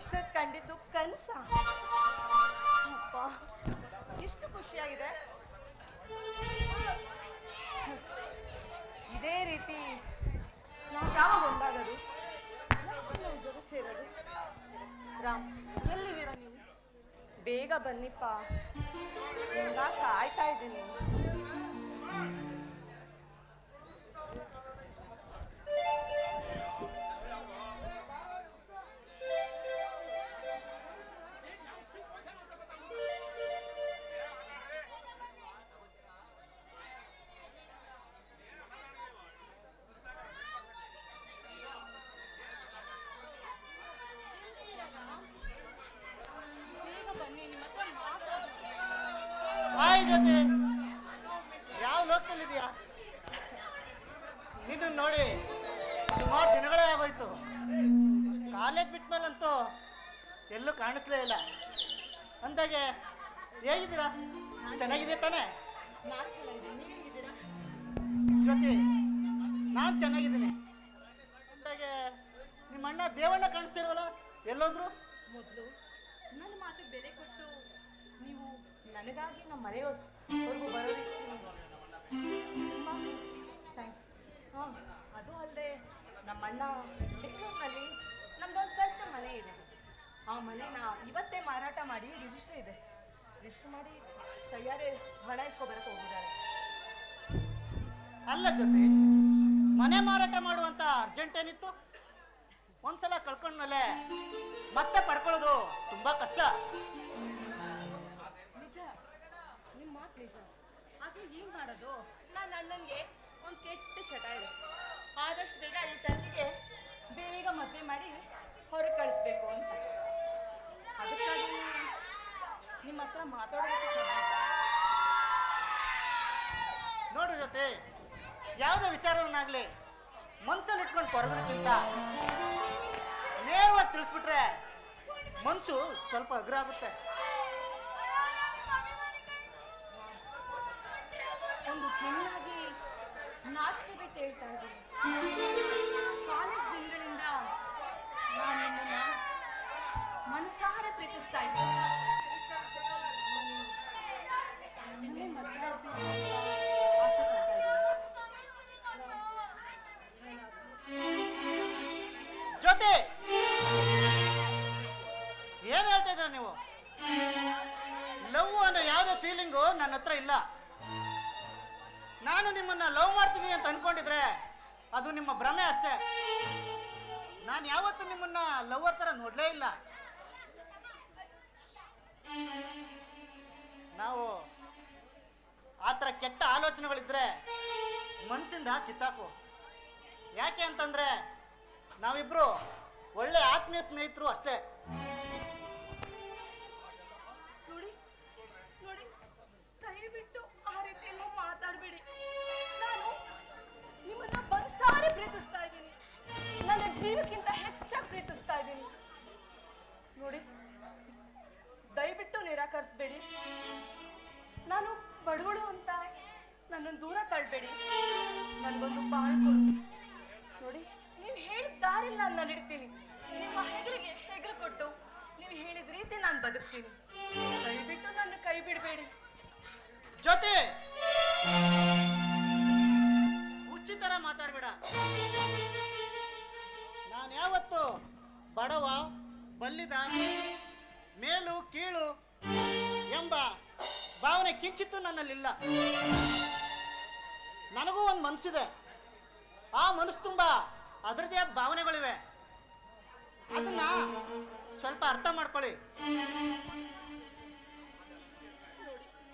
ಇಷ್ಟೊತ್ತು ಕಂಡಿದ್ದು ಕನಸ. ಎಷ್ಟು ಖುಷಿಯಾಗಿದೆ. ಇದೇ ರೀತಿ ನಾವು ಯಾವಾಗ ಒಂದಾಗೋದು? ನಾವು ಜೊತೆ ಸೇರೋದು. ರಾಮ್, ಎಲ್ಲಿದ್ದೀರಾ ನೀವು? ಬೇಗ ಬನ್ನಿಪ್ಪ. ನಿಮ್ಗ ಕಾಯ್ತಾ ಇದ್ದೀನಿ. ಹಾಯ್ ಜೊತೆ ಯಾವ ಲೋಕದಲ್ಲಿದೆಯಾ ಇದು ನೋಡಿ, ಸುಮಾರು ದಿನಗಳೇ ಆಗೋಯ್ತು. ಕಾಲೇಜ್ ಬಿಟ್ಟ ಮೇಲಂತೂ ಎಲ್ಲೂ ಕಾಣಿಸ್ಲೇ ಇಲ್ಲ. ಅಂದಾಗೆ ಹೇಗಿದ್ದೀರಾ? ಚೆನ್ನಾಗಿದೆ ತಾನೇ? ಜೊತೆ ನಾನು ಚೆನ್ನಾಗಿದ್ದೀನಿ. ಅಂದಾಗೆ ನಿಮ್ಮ ಅಣ್ಣ ದೇವಣ್ಣ ಕಾಣಿಸ್ತಿಲ್ವಲ್ಲ ಎಲ್ಲೋದ್ರು? ಮೊದಲು ನನ್ನ ಮಾತಿಗೆ ಬೆಲೆ ಕೊಟ್ಟು ನನಗಾಗಿ ನಮ್ಮ ಮನೆಯವರೆಗೂ ಬರೋದಕ್ಕೆ ಥ್ಯಾಂಕ್ಸ್ ಹಾಂ, ಅದು ಅಲ್ಲದೆ ನಮ್ಮ ಅಣ್ಣ ಬೆಂಗಳೂರಿನಲ್ಲಿ ನಮ್ದೊಂದು ಸಣ್ಣ ಮನೆ ಇದೆ. ಆ ಮನೆನ ಇವತ್ತೇ ಮಾರಾಟ ಮಾಡಿ ರಿಜಿಸ್ಟರ್ ಇದೆ. ರಿಜಿಸ್ಟರ್ ಮಾಡಿ ಕೈಯಾರೆ ಹಣ ಇಸ್ಕೊಬರಕ್ಕೆ ಹೋಗಿದ್ದಾರೆ. ಅಲ್ಲ ಜೊತೆ, ಮನೆ ಮಾರಾಟ ಮಾಡುವಂತ ಅರ್ಜೆಂಟ್ ಏನಿತ್ತು? ಒಂದ್ಸಲ ಕಳ್ಕೊಂಡ್ಮೇಲೆ ಮತ್ತೆ ಪಡ್ಕೊಳ್ಳೋದು ತುಂಬಾ ಕಷ್ಟ. ನಿಜ ಆದ್ರೆ ಏನ್ ಮಾಡೋದು? ನನ್ನ ಅಣ್ಣನಿಗೆ ಒಂದು ಕೆಟ್ಟ ಚಟ ಇದೆ. ಆದಷ್ಟು ಬೇಗ ಈ ತಂದಿಗೆ ಬೇಗ ಮದುವೆ ಮಾಡಿ ಹೊರಗೆ ಕಳಿಸ್ಬೇಕು ಅಂತ. ಅದಕ್ಕಾಗಿ ನಿಮ್ಮ ಹತ್ರ ಮಾತಾಡೋದಕ್ಕೆ ನೋಡು ಜೊತೆ ಯಾವುದೇ ವಿಚಾರವನ್ನಾಗ್ಲಿ ಮನ್ಸಲ್ಲಿ ಇಟ್ಕೊಂಡು ಕೊರೋದಕ್ಕಿಂತ ನೇರವಾಗಿ ತಿಳಿಸ್ಬಿಟ್ರೆ ಮನ್ಸು ಸ್ವಲ್ಪ ಅಗ್ರ ಆಗುತ್ತೆ. ಹೆಣ್ಣಾಗಿ ನಾಚಿಕೆ ಬಿಟ್ಟು ಹೇಳ್ತಾ ಇದ್ದೀನಿ. ಕಾಲೇಜ್ ದಿನಗಳಿಂದ ನಾನು ನಿಮ್ಮನ್ನ ಮನಸಾರೆ ಪ್ರೀತಿಸ್ತಾ ಇದ್ದೀನಿ. ನಾನು ನಿಮ್ಮನ್ನ ಲವ್ ಮಾಡ್ತೀನಿ ಅಂತ ಅನ್ಕೊಂಡಿದ್ರೆ ಅದು ನಿಮ್ಮ ಭ್ರಮೆ ಅಷ್ಟೇ. ನಾನು ಯಾವತ್ತೂ ನಿಮ್ಮನ್ನ ಲವರ್ ತರ ನೋಡ್ಲೇ ಇಲ್ಲ. ನಾವು ಆ ಥರ ಕೆಟ್ಟ ಆಲೋಚನೆಗಳಿದ್ರೆ ಮನ್ಸಿಂದ ಕಿತ್ತಾಕು. ಯಾಕೆ ಅಂತಂದ್ರೆ ನಾವಿಬ್ರು ಒಳ್ಳೆ ಆತ್ಮೀಯ ಸ್ನೇಹಿತರು ಅಷ್ಟೇ. ಜೀವಕ್ಕಿಂತ ಹೆಚ್ಚಾಗಿ ಪ್ರೀತಿಸ್ತಾ ಇದ್ದೀನಿ. ನೋಡಿ, ದಯವಿಟ್ಟು ನಿರಾಕರಿಸ್ಬೇಡಿ. ನಾನು ಬಡವಳು ಅಂತ ನನ್ನನ್ನು ದೂರ ತಳ್ಳಬೇಡಿ ನನಗೊಂದು ಬಾಳ್ ನೋಡಿ, ನೀವು ಹೇಳಿದ ದಾರಿಲಿ ನಾನು ನಡೀತೀನಿ. ನಿಮ್ಮ ಹೆಗಲಿಗೆ ಹೆಗಲು ಕೊಟ್ಟು ನೀವು ಹೇಳಿದ ರೀತಿ ನಾನು ಬದುಕ್ತೀನಿ. ದಯವಿಟ್ಟು ನನ್ನ ಕೈ ಬಿಡಬೇಡಿ. ಜೊತೆ ಬಡವ ಬಲ್ಲಿದ ಮೇಲು, ಕೀಳು ಎಂಬ ಭಾವನೆ ಕಿಂಚಿತ್ತು ನನ್ನಲ್ಲಿಲ್ಲ. ನನಗೂ ಒಂದು ಮನಸ್ಸಿದೆ ಆ ಮನಸ್ಸು ತುಂಬ ಅದರದೇ ಆದ ಭಾವನೆಗಳಿವೆ. ಅದನ್ನ ಸ್ವಲ್ಪ ಅರ್ಥ ಮಾಡ್ಕೊಳ್ಳಿ.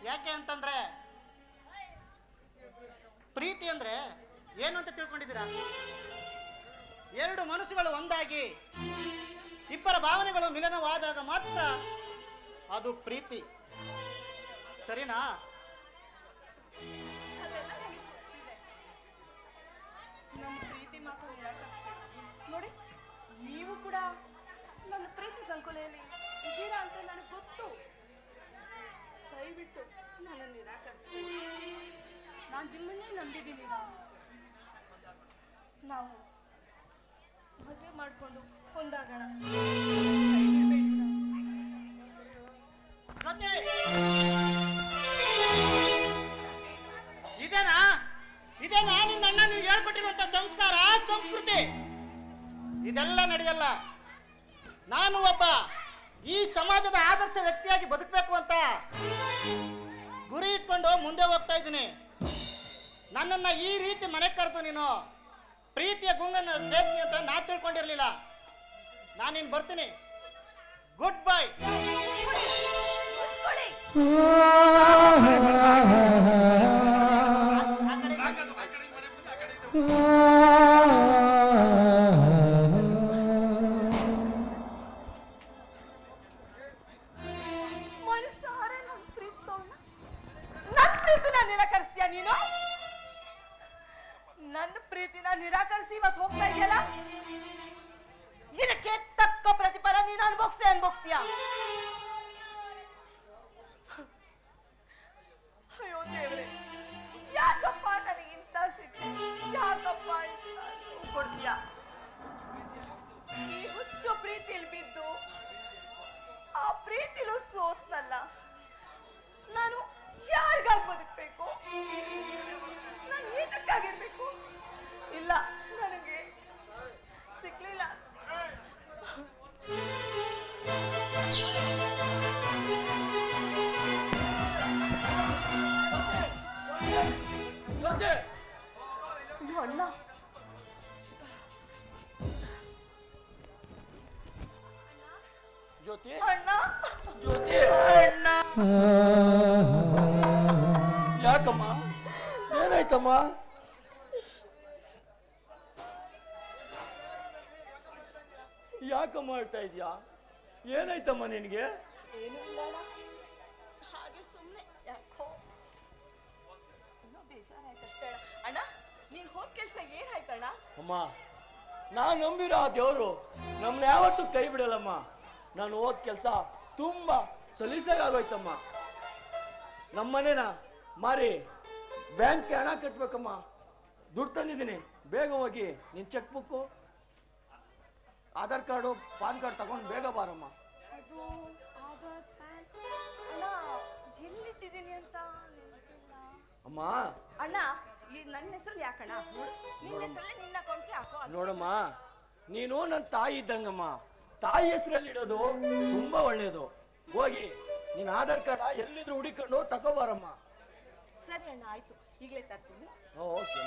ಯಾಕೆ ಅಂತಂದ್ರೆ, ಪ್ರೀತಿ ಅಂದ್ರೆ ಏನು ಅಂತ ತಿಳ್ಕೊಂಡಿದ್ದೀರಾ? ಎರಡು ಮನಸ್ಸುಗಳು ಒಂದಾಗಿ ಇಬ್ಬರ ಭಾವನೆಗಳು ಮಿಲನವಾದಾಗ ಮಾತ್ರ ಅದು ಪ್ರೀತಿ. ಸರಿನಾ. ನನ್ನ ಪ್ರೀತಿ ಮಾತು ನೋಡಿ, ನೀವು ಕೂಡ ನನ್ನ ಪ್ರೀತಿ ಸಂಕುಲೆಯಲ್ಲಿ ಇದ್ದೀರಾ ಅಂತ ನನಗೆ ಗೊತ್ತು. ದಯವಿಟ್ಟು ನನ್ನ ನಿರಾಕರಿಸ್ತೀನಿ ನಾನು ನಿಮ್ಮನ್ನೇ ನಂಬಿದ್ದೀನಿ ನಾವು ಮದುವೆ ಮಾಡಿಕೊಂಡು ಒಂದಾಗೋಣ ಇದೇನಾ? ಇದೇನಾ ನಿನ್ನ ಅಣ್ಣ ನೀವು ಹೇಳ್ಕೊಟ್ಟಿರುವಂತ ಸಂಸ್ಕಾರ, ಸಂಸ್ಕೃತಿ? ಇದೆಲ್ಲ ನಡೆಯಲ್ಲ. ನಾನು ಒಬ್ಬ ಈ ಸಮಾಜದ ಆದರ್ಶ ವ್ಯಕ್ತಿಯಾಗಿ ಬದುಕಬೇಕು ಅಂತ ಗುರಿ ಇಟ್ಕೊಂಡು ಮುಂದೆ ಹೋಗ್ತಾ ಇದ್ದೀನಿ. ನನ್ನನ್ನು ಈ ರೀತಿ ಮನೆಗೆ ಕರೆದು ನೀನು ಪ್ರೀತಿಯ ಗುಂಗನ ಸೇರ್ತೀನಿ ಅಂತ ನಾ ತಿಳ್ಕೊಂಡಿರ್ಲಿಲ್ಲ. ನಾನಿನ್ ಬರ್ತೀನಿ. Good bye. ಮನಸಾರೆ ನನ್ನ ನನ್ನ ಪ್ರೀತಿನ ನಿರಾಕರಿಸ್ತೀಯ ನೀನು? ನನ್ನ ಪ್ರೀತಿನ ನಿರಾಕರಿಸಿ ಇವತ್ತು ಹೋಗ್ತಾ ಇದೆಯಲ್ಲ ಇದಕ್ಕೆ ತಕ್ಕ ಪ್ರತಿಫಲ ನೀನು ಅನ್ಭೋಗ್ಸೇ ಅನ್ಭೋಗ್ಸ್ತೀಯ ಜ್ಯೋತಿ? ಅಣ್ಣ. ಜ್ಯೋತಿ? ಅಣ್ಣ. ಯಾಕಮ್ಮ? ಏನಾಯ್ತಮ್ಮ? ಯಾಕಮ್ಮ ಹೇಳ್ತಾ ಇದೀಯಾ? ಏನಾಯ್ತಮ್ಮ ನಿನಗೆ? ಏನು ಇಲ್ಲ ಅಣ್ಣ ಹಾಗೆ ಸುಮ್ಮನೆ ಯಾಕೋ? ಏನೋ ಬೇಜಾರಾಯ್ತಷ್ಟೇ ಅಣ್ಣ. ಅಣ್ಣ ನೀನ್ ಹೋದ್ ಕೆಲ್ಸ ಏನಾಯ್ತಣ್ಣ? ಅಮ್ಮ ನಾನು ನಂಬಿರೋ ಆ ದೇವರು ನಮ್ಮನ್ನ ಯಾವತ್ತೂ ಕೈ ಬಿಡಲ್ಲಮ್ಮ. ನಾನು ಹೋದ ಕೆಲಸ ತುಂಬ ಸಲೀಸಾಗೋಯ್ತಮ್ಮ ನಮ್ಮನೇನ ಮಾರಿ ಬ್ಯಾಂಕ್ಗೆ ಹಣ ಕಟ್ಬೇಕಮ್ಮ. ದುಡ್ಡು ತಂದಿದ್ದೀನಿ. ಬೇಗ ಹೋಗಿ ನಿನ್ನ cheque book Aadhaar card PAN card ತಗೊಂಡು ಬೇಗ ಬಾರಮ್ಮ. ಅದು ಆಧಾರ್ ಪ್ಯಾನ್ ಅಣ್ಣ ಎಲ್ಲಿಟ್ಟಿದ್ದೀನಿ ಅಂತ ನೆನಪಿಲ್ಲ. ಅಮ್ಮ. ಅಣ್ಣ ಈ ನನ್ನ ಹೆಸರಲ್ಲಿ ಯಾಕಣ್ಣ? ನಿನ್ನ ಹೆಸರಲ್ಲಿ ನಿನ್ನ ಅಕೌಂಟ್ಗೆ ಹಾಕೋ ಅದು? ನೋಡಮ್ಮ ನೀನು ನನ್ನ ತಾಯಿ ಇದ್ದಂಗಮ್ಮ. ತಾಯಿ ಹೆಸರಲ್ಲಿ ಇಡೋದು ತುಂಬಾ ಒಳ್ಳೇದು. ಹೋಗಿ ನೀನ್ ಆಧಾರ್ ಕಾರ್ಡ್ ಎಲ್ಲಿದ್ರು ಹುಡುಕೊಂಡು ತಗೋಬಾರಮ್ಮ. ಸರಿ ಅಣ್ಣ ಆಯ್ತು. ಈಗಲೇ ತರ್ತೀನಿ. ಓಕೆ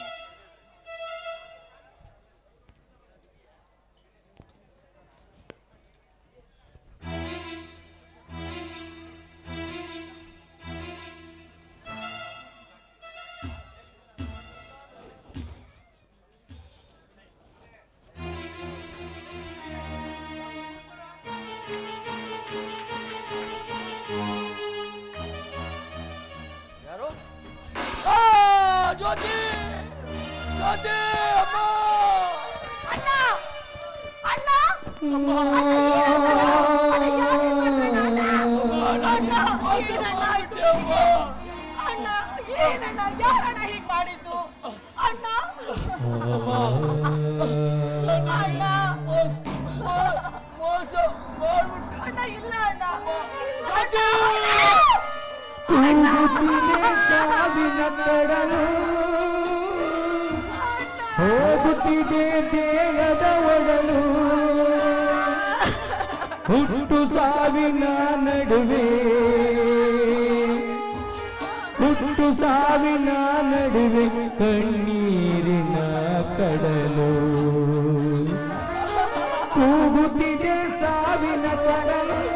ಸಾವಿನ ಕಡಲು ಹೋಗುತ್ತಿದೆ ದೇಹದ ಒಡಲು ಹುಟ್ಟು ಸಾವಿನ ನಡುವೆ. ಹುಟ್ಟು ಸಾವಿನ ನಡುವೆ ಕಣ್ಣೀರಿನ ಕಡಲು. ಕೂಗುತ್ತಿದೆ ಸಾವಿನ ಕಡಲು.